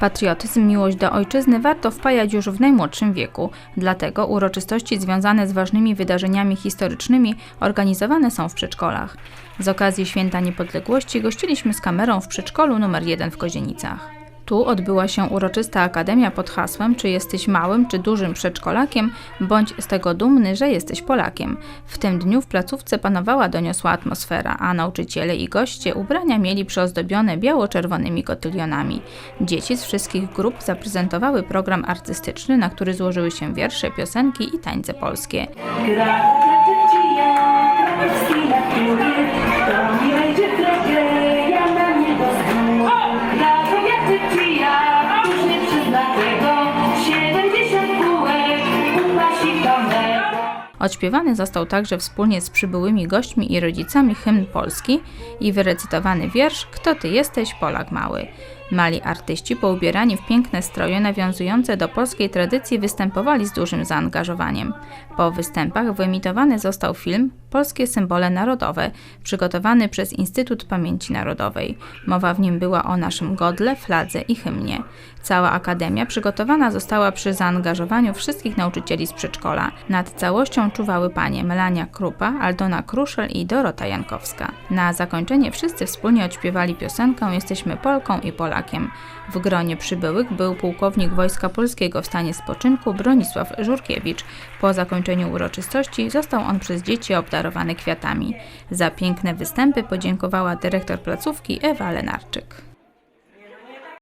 Patriotyzm, miłość do ojczyzny warto wpajać już w najmłodszym wieku. Dlatego uroczystości związane z ważnymi wydarzeniami historycznymi organizowane są w przedszkolach. Z okazji Święta Niepodległości gościliśmy z kamerą w przedszkolu numer 1 w Kozienicach. Tu odbyła się uroczysta akademia pod hasłem Czy jesteś małym czy dużym przedszkolakiem, bądź z tego dumny, że jesteś Polakiem. W tym dniu w placówce panowała doniosła atmosfera, a nauczyciele i goście ubrania mieli przyozdobione biało-czerwonymi kotylionami. Dzieci z wszystkich grup zaprezentowały program artystyczny, na który złożyły się wiersze, piosenki i tańce polskie. Gratuluję Odśpiewany został także wspólnie z przybyłymi gośćmi i rodzicami hymn polski i wyrecytowany wiersz Kto ty jesteś, Polak mały. Mali artyści poubierani w piękne stroje nawiązujące do polskiej tradycji występowali z dużym zaangażowaniem. Po występach wyemitowany został film Polskie symbole narodowe, przygotowany przez Instytut Pamięci Narodowej. Mowa w nim była o naszym godle, fladze i hymnie. Cała akademia przygotowana została przy zaangażowaniu wszystkich nauczycieli z przedszkola. Nad całością czuwały panie Melania Krupa, Aldona Kruszel i Dorota Jankowska. Na zakończenie wszyscy wspólnie odśpiewali piosenkę Jesteśmy Polką i Polakiem. W gronie przybyłych był pułkownik Wojska Polskiego w stanie spoczynku Bronisław Żurkiewicz. Po zakończeniu uroczystości został on przez dzieci obdarowany kwiatami. Za piękne występy podziękowała dyrektor placówki Ewa Lenarczyk.